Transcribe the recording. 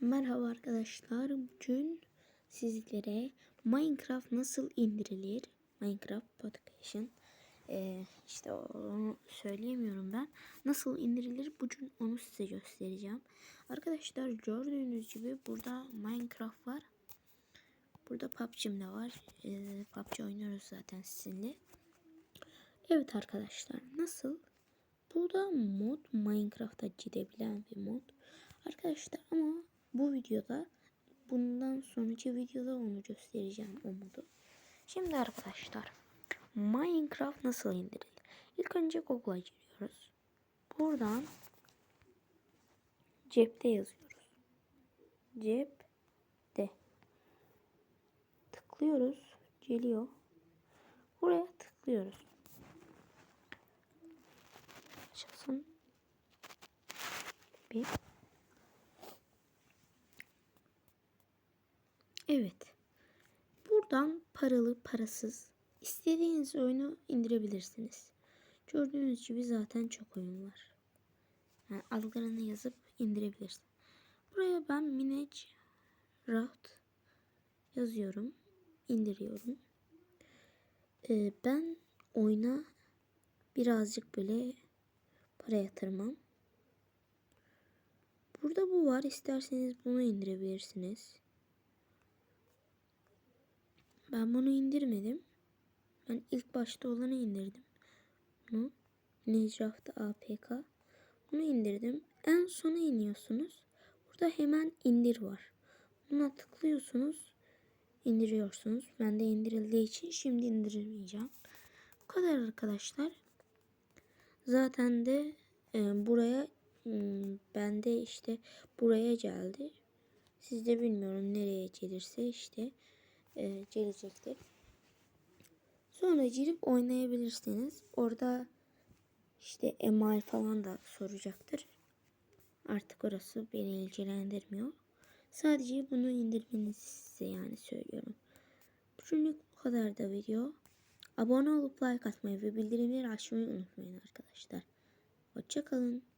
Merhaba arkadaşlar. Bugün sizlere Minecraft nasıl indirilir? Minecraft Podcast. Ee, işte onu söyleyemiyorum ben. Nasıl indirilir? Bugün onu size göstereceğim. Arkadaşlar gördüğünüz gibi burada Minecraft var. Burada PUBG'm de var. Ee, PUBG oynuyoruz zaten sizinle. Evet arkadaşlar nasıl? Bu mod Minecraft'a gidebilen bir mod. Arkadaşlar ama bu videoda bundan sonraki videoda onu göstereceğim o modu. Şimdi arkadaşlar Minecraft nasıl indirilir? İlk önce Google'a giriyoruz. Buradan cepte yazıyoruz. Cepte. Tıklıyoruz. Geliyor. Buraya tıklıyoruz. Açılsın. Bir. Evet. Buradan paralı, parasız istediğiniz oyunu indirebilirsiniz. Gördüğünüz gibi zaten çok oyun var. Yani adlarını yazıp indirebilirsin. Buraya ben Minage Raft yazıyorum. indiriyorum. Ee, ben oyuna birazcık böyle para yatırmam. Burada bu var. İsterseniz bunu indirebilirsiniz. Ben bunu indirmedim. Ben ilk başta olanı indirdim. Bunu Minecraft APK. Bunu indirdim. En sona iniyorsunuz. Burada hemen indir var. Buna tıklıyorsunuz. indiriyorsunuz. Ben de indirildiği için şimdi indirmeyeceğim. Bu kadar arkadaşlar. Zaten de e, buraya hmm, bende işte buraya geldi. Sizde bilmiyorum nereye gelirse işte e, gelecektir. Sonra girip oynayabilirsiniz. Orada işte emal falan da soracaktır. Artık orası beni ilgilendirmiyor. Sadece bunu indirmenizi size yani söylüyorum. Bugünlük bu kadar da video. Abone olup like atmayı ve bildirimleri açmayı unutmayın arkadaşlar. Hoşçakalın.